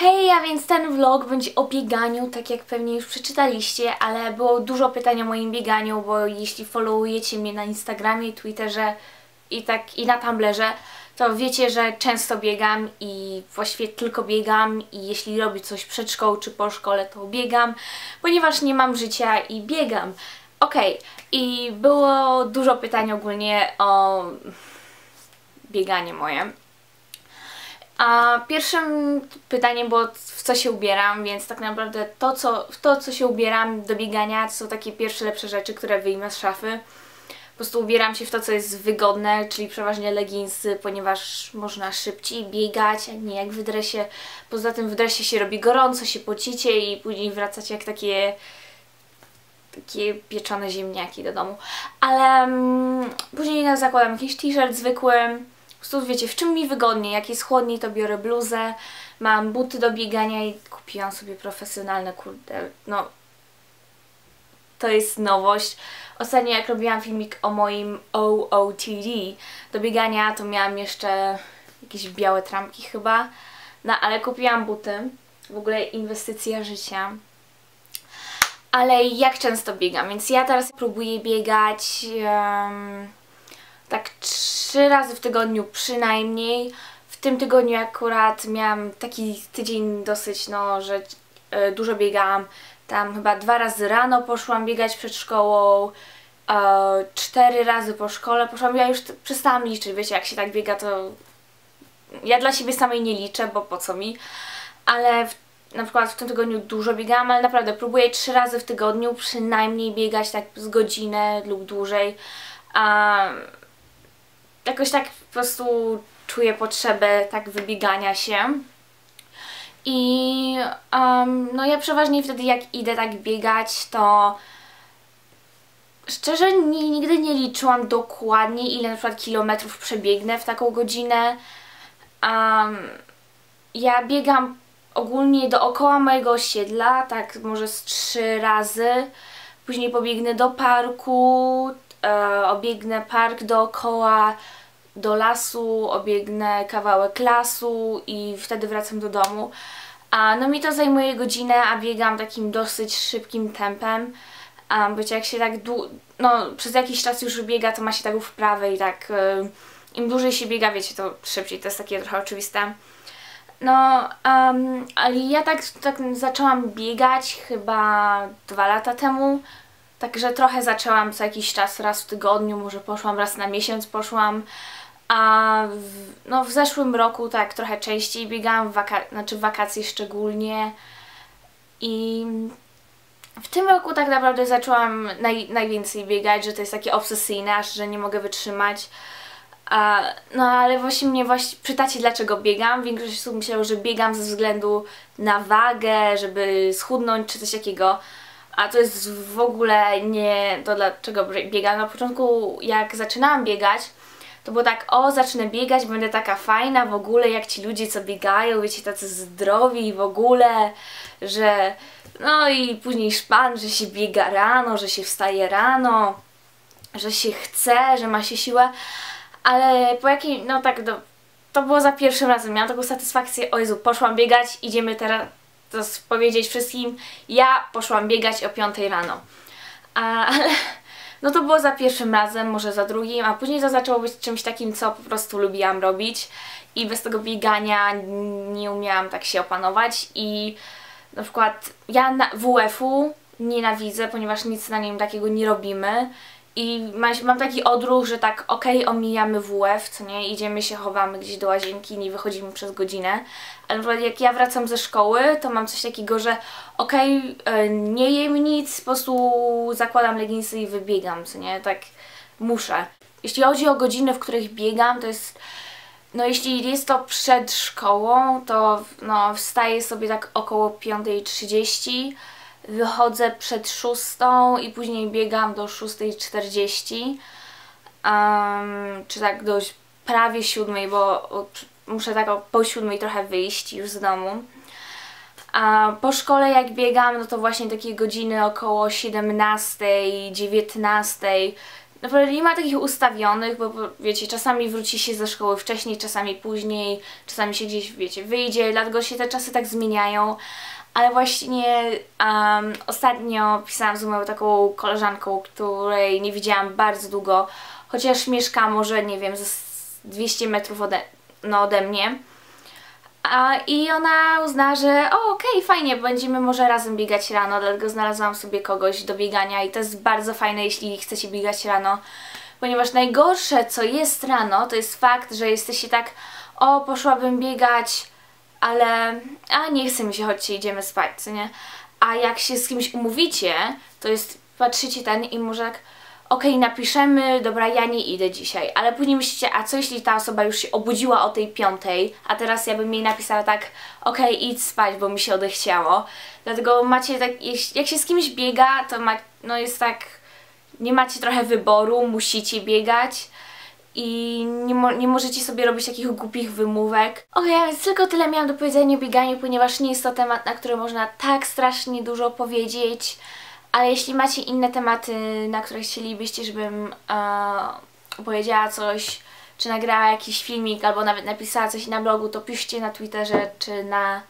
Hej, a więc ten vlog będzie o bieganiu, tak jak pewnie już przeczytaliście, ale było dużo pytań o moim bieganiu, bo jeśli followujecie mnie na Instagramie, Twitterze i tak i na Tumblrze, to wiecie, że często biegam i właściwie tylko biegam i jeśli robię coś przed szkołą czy po szkole, to biegam, ponieważ nie mam życia i biegam. Okej, okay. i było dużo pytań ogólnie o bieganie moje. A pierwszym pytaniem było w co się ubieram, więc tak naprawdę to co, w to co się ubieram do biegania to są takie pierwsze lepsze rzeczy, które wyjmę z szafy. Po prostu ubieram się w to co jest wygodne, czyli przeważnie leginsy, ponieważ można szybciej biegać, a nie jak w dresie. Poza tym w dresie się robi gorąco, się pocicie i później wracacie jak takie takie pieczone ziemniaki do domu. Ale um, później zakładam jakiś t-shirt zwykły, po prostu wiecie, w czym mi wygodniej, jak jest chłodniej to biorę bluzę, mam buty do biegania i kupiłam sobie profesjonalne, kurde, no to jest nowość. Ostatnio jak robiłam filmik o moim OOTD do biegania, to miałam jeszcze jakieś białe trampki chyba, no ale kupiłam buty, w ogóle inwestycja życia. Ale jak często biegam, więc ja teraz próbuję biegać... Um, tak trzy razy w tygodniu przynajmniej. W tym tygodniu akurat miałam taki tydzień dosyć, no, że e, dużo biegałam. Tam chyba dwa razy rano poszłam biegać przed szkołą, e, cztery razy po szkole poszłam. Ja już przestałam liczyć, wiecie, jak się tak biega, to ja dla siebie samej nie liczę, bo po co mi. Ale w, na przykład w tym tygodniu dużo biegałam, ale naprawdę próbuję trzy razy w tygodniu przynajmniej biegać tak z godzinę lub dłużej. Um, jakoś tak po prostu czuję potrzebę tak wybiegania się. I um, no ja przeważnie wtedy jak idę tak biegać, to szczerze nie, nigdy nie liczyłam dokładnie ile na przykład kilometrów przebiegnę w taką godzinę. Um, ja biegam ogólnie dookoła mojego osiedla, tak może z trzy razy. Później pobiegnę do parku, e, obiegnę park dookoła, do lasu, obiegnę kawałek lasu i wtedy wracam do domu. A no mi to zajmuje godzinę, a biegam takim dosyć szybkim tempem. Um, bo jak się tak no przez jakiś czas już biega, to ma się tak wprawę i tak y, im dłużej się biega, wiecie, to szybciej, to jest takie trochę oczywiste. No, um, ale ja tak, tak zaczęłam biegać chyba dwa lata temu, także trochę zaczęłam co jakiś czas, raz w tygodniu, może poszłam raz na miesiąc, poszłam. A w, no w zeszłym roku tak trochę częściej biegałam, w waka znaczy w wakacje szczególnie. I w tym roku tak naprawdę zaczęłam naj, najwięcej biegać, że to jest takie obsesyjne, aż że nie mogę wytrzymać. A, no ale właśnie mnie właśnie pytacie dlaczego biegam. Większość osób myślało, że biegam ze względu na wagę, żeby schudnąć czy coś takiego. A to jest w ogóle nie to dlaczego biegam. Na początku jak zaczynałam biegać, to było tak, o zacznę biegać, będę taka fajna w ogóle, jak ci ludzie co biegają, wiecie, tacy zdrowi w ogóle, że no i później szpan, że się biega rano, że się wstaje rano, że się chce, że ma się siłę, ale po jakiej, no tak, do, to było za pierwszym razem, miałam taką satysfakcję, o Jezu, poszłam biegać, idziemy teraz to powiedzieć wszystkim, ja poszłam biegać o 5 rano. A, ale no to było za pierwszym razem, może za drugim, a później to zaczęło być czymś takim, co po prostu lubiłam robić. I bez tego biegania nie umiałam tak się opanować. I na przykład ja WF-u nienawidzę, ponieważ nic na nim takiego nie robimy i mam taki odruch, że tak okej, okay, omijamy WF, co nie, idziemy się, chowamy gdzieś do łazienki, nie wychodzimy przez godzinę, ale jak ja wracam ze szkoły, to mam coś takiego, że okej, okay, e, nie jem nic, po prostu zakładam leginsy i wybiegam, co nie, tak muszę. Jeśli chodzi o godziny, w których biegam, to jest no jeśli jest to przed szkołą, to no, wstaję sobie tak około 5.30, wychodzę przed szóstą i później biegam do 6.40 um, czy tak do prawie siódmej, bo muszę tak po siódmej trochę wyjść już z domu. A po szkole jak biegam, no to właśnie takie godziny około 17, 19, naprawdę nie ma takich ustawionych, bo, wiecie, czasami wróci się ze szkoły wcześniej, czasami później, czasami się gdzieś, wiecie, wyjdzie, dlatego się te czasy tak zmieniają. Ale właśnie um, ostatnio pisałam z moją taką koleżanką, której nie widziałam bardzo długo, chociaż mieszka może, nie wiem, ze s- 200 metrów ode, no, ode mnie. A, I ona uznała, że o okej, fajnie, będziemy może razem biegać rano, dlatego znalazłam sobie kogoś do biegania i to jest bardzo fajne, jeśli chcecie biegać rano, ponieważ najgorsze, co jest rano, to jest fakt, że jesteście tak, o poszłabym biegać, ale a nie chce mi się, chodźcie, idziemy spać, co nie? A jak się z kimś umówicie, to jest, patrzycie ten i może tak, okej, napiszemy, dobra, ja nie idę dzisiaj, ale później myślicie, a co jeśli ta osoba już się obudziła o tej piątej, a teraz ja bym jej napisała tak, okej, idź spać, bo mi się odechciało. Dlatego macie tak, jak się z kimś biega, to ma, no jest tak, nie macie trochę wyboru, musicie biegać i nie, mo- nie możecie sobie robić takich głupich wymówek. Okej, a więc tylko tyle miałam do powiedzenia o bieganiu, ponieważ nie jest to temat, na który można tak strasznie dużo powiedzieć. Ale jeśli macie inne tematy, na które chcielibyście, żebym e, powiedziała coś, czy nagrała jakiś filmik, albo nawet napisała coś na blogu, to piszcie na Twitterze czy na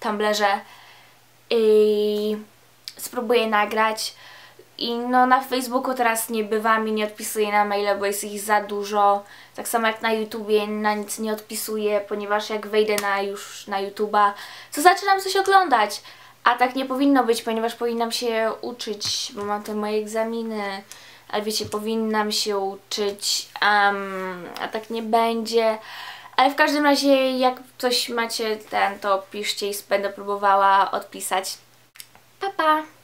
Tumblrze i spróbuję nagrać. I no na Facebooku teraz nie bywam i nie odpisuję na maile, bo jest ich za dużo. Tak samo jak na YouTubie na nic nie odpisuję, ponieważ jak wejdę na już na YouTuba, to zaczynam coś oglądać. A tak nie powinno być, ponieważ powinnam się uczyć, bo mam te moje egzaminy. Ale wiecie, powinnam się uczyć, em, a tak nie będzie. Ale w każdym razie, jak coś macie ten, to piszcie i będę próbowała odpisać. Pa, pa!